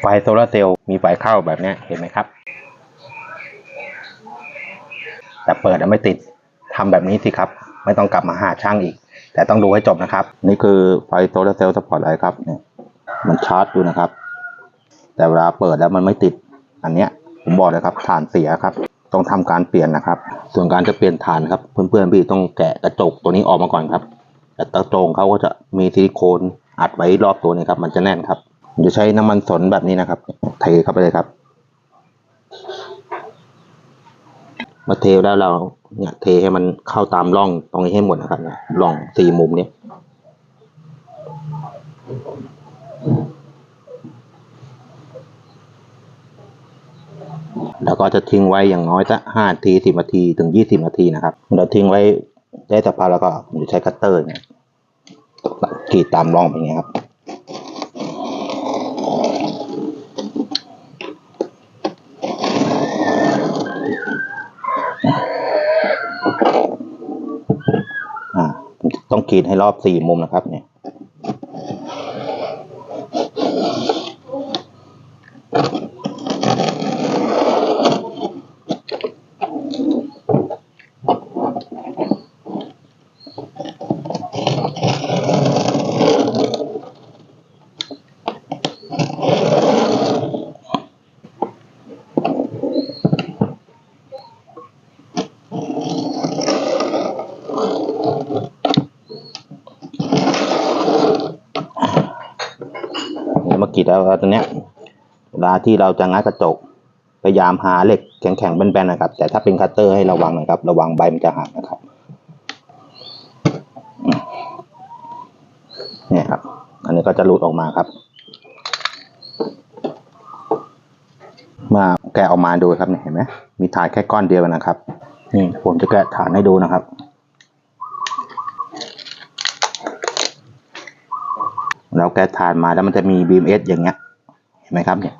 ไฟโซลาร์เซลล์มีไฟเข้าแบบนี้เห็นไหมครับ แต่เปิดแล้วไม่ติดทำแบบนี้สิครับ ไม่ต้องกลับมาหาช่างอีก แต่ต้องดูให้จบนะครับ นี่คือไฟโซลาร์เซลล์สปอร์ตไลท์ครับเนี่ยมันชาร์จอยู่นะครับ แต่เวลาเปิดแล้วมันไม่ติด อันเนี้ยผมบอกเลยครับฐานเสียครับ ต้องทำการเปลี่ยนนะครับ ส่วนการจะเปลี่ยนฐานครับ เพื่อนๆพี่ต้องแกะกระจกตัวนี้ออกมาก่อนครับแต่กระจกเขาก็จะมีซิลิโคนอัดไว้รอบตัวนี้ครับ มันจะแน่นครับ ผมจะใช้น้ำมันสนแบบนี้นะครับเทเข้าไปเลยครับมาเทแล้วเราเนี่ยเทให้มันเข้าตามร่องตรงนี้ให้หมดนะครับเนี่ยร่องสี่มุมเนี้ยแล้วก็จะทิ้งไว้อย่างน้อยสักห้านาทีสิบนาทีถึงยี่สิบนาทีนะครับเราทิ้งไว้ได้สักพักแล้วก็ผมจะใช้คัตเตอร์เนี่ยกรีดตามร่องอย่างเงี้ยครับ ต้องกรีดให้รอบสี่มุมนะครับเนี่ย แล้วเอกี้แล้วตรงเนี้ยเวลาที่เราจะงัดกระจกพยายามหาเหล็กแข็งๆแบนๆนะครับ แต่ถ้าเป็นคัตเตอร์ให้ระวังนะครับ ระวังใบมันจะหักนะครับเนี่ยครับ อันนี้ก็จะหลุดออกมาครับ มาแกะออกมาดูครับเนี่ยเห็นไหมมีฐานแค่ก้อนเดียวนะครับนี่ผมจะแกะฐานให้ดูนะครับ เราแกะฐานมาแล้วมันจะมี BMS อย่างเงี้ย เห็นไหมครับเนี่ย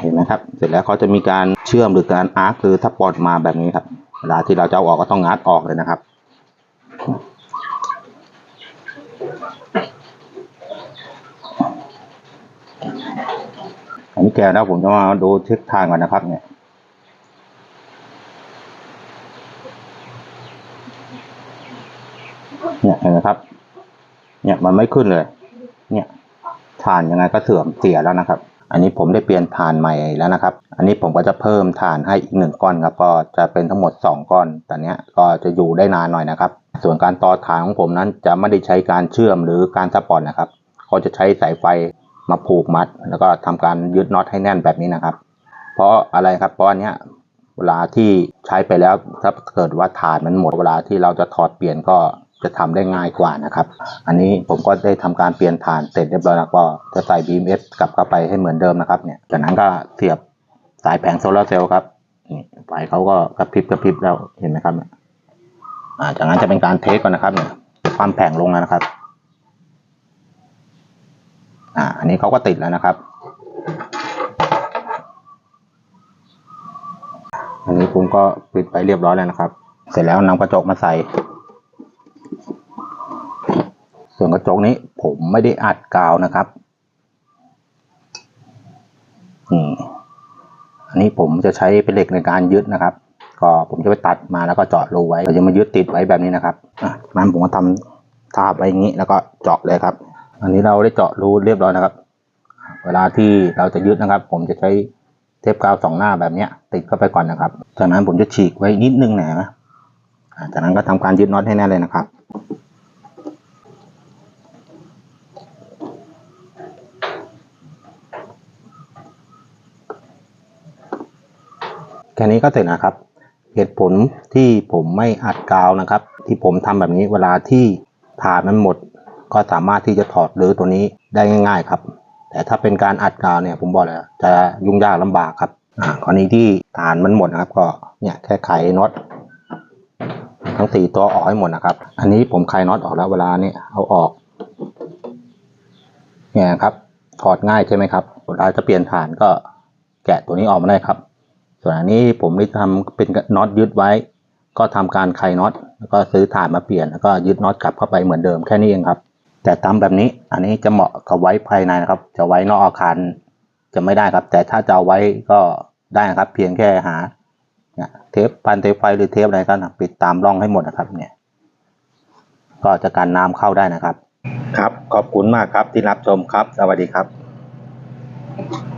เห็นไหมครับ เสร็จแล้วเขาจะมีการเชื่อมหรือการอาร์คหรือถ้าปลดมาแบบนี้ครับ เวลาที่เราจะเอาออกก็ต้องงัดออกเลยนะครับ นนี้แกะแล้วผมจะมาดูทิศทางก่อนนะครับเนี่ยเนี่ยเห็นไหมครับ เนี่ยมันไม่ขึ้นเลย เนี่ยฐานยังไงก็เสื่อมเสียแล้วนะครับ อันนี้ผมได้เปลี่ยนฐานใหม่แล้วนะครับ อันนี้ผมก็จะเพิ่มฐานให้อีกหนึ่งก้อนครับ ก็จะเป็นทั้งหมดสองก้อนแต่เนี้ยก็จะอยู่ได้นานหน่อยนะครับ ส่วนการต่อฐานของผมนั้นจะไม่ได้ใช้การเชื่อมหรือการสปอร์ตนะครับ ก็จะใช้สายไฟ มาผูกมัด แล้วก็ทำการยึดน็อตให้แน่นแบบนี้นะครับ เพราะอะไรครับเพราะอันเนี้ยเวลาที่ใช้ไปแล้วถ้าเกิดว่าฐานมันหมดเวลาที่เราจะถอดเปลี่ยนก็จะทำได้ง่ายกว่านะครับ อันนี้ผมก็ได้ทำการเปลี่ยนฐานเสร็จเรียบร้อยแล้วก็จะใส่ BMS กลับเข้าไปให้เหมือนเดิมนะครับเนี่ยจากนั้นก็เสียบสายแผงโซลาร์เซลล์ครับนี่ไฟเขาก็กระพริบกระพริบแล้วเห็นไหมครับเนี่ยอ่าจากนั้นจะเป็นการเทสก่อนนะครับเนี่ยความแผงลงแล้วนะครับ อ่าอันนี้เขาก็ติดแล้วนะครับ อันนี้ผมก็ปิดไปเรียบร้อยแล้วนะครับ เสร็จแล้วนำกระจกมาใส่ ส่วนกระจกนี้ผมไม่ได้อัดกาวนะครับอืมอันนี้ผมจะใช้เป็นเหล็กในการยึดนะครับ ก็ผมจะไปตัดมาแล้วก็เจาะรูไว้เราจะมายึดติดไว้แบบนี้นะครับอะนั้นผมก็ทำทาบไว้อย่างนี้แล้วก็เจาะเลยครับ อันนี้เราได้เจาะรูเรียบร้อยนะครับ เวลาที่เราจะยึดนะครับ ผมจะใช้เทปกาวสองหน้าแบบเนี้ยติดเข้าไปก่อนนะครับ จากนั้นผมจะฉีกไว้นิดนึงหนะอ่าจากนั้นก็ทำการยึดน็อตให้แน่เลยนะครับแค่นี้ก็เสร็จนะครับ เหตุผลที่ผมไม่อัดกาวนะครับ ที่ผมทำแบบนี้เวลาที่ฐานมันหมด ก็สามารถที่จะถอดหรือตัวนี้ได้ง่าย ๆ ครับ แต่ถ้าเป็นการอัดกาวเนี่ยผมบอกเลยจะยุ่งยากลำบากครับอ่ากรณีที่ฐานมันหมดนะครับ ก็เนี่ยแค่ไขน็อตทั้งสี่ตัวออกให้หมดนะครับ อันนี้ผมไขน็อตออกแล้วเวลาเนี่ยเอาออกเนี่ยครับถอดง่ายใช่ไหมครับเวลาจะเปลี่ยนฐานก็แกะตัวนี้ออกมาได้ครับ ส่วนอันนี้ผมได้ทำเป็นน็อตยึดไว้ ก็ทำการไขน็อตแล้วก็ซื้อถ่านมาเปลี่ยนแล้วก็ยึดน็อตกลับเข้าไปเหมือนเดิมแค่นี้เองครับ แต่ทำแบบนี้อันนี้จะเหมาะกับไว้ภายในนะครับ จะไว้นอกอาคารจะไม่ได้ครับ แต่ถ้าจะเอาไว้ก็ได้นะครับ เพียงแค่หาเทปพันเทปไฟหรือเทปอะไรก็ปิดตามร่องให้หมดนะครับ เนี่ย ก็จะกันน้ำเข้าได้นะครับ ครับ ขอบคุณมากครับที่รับชมครับ สวัสดีครับ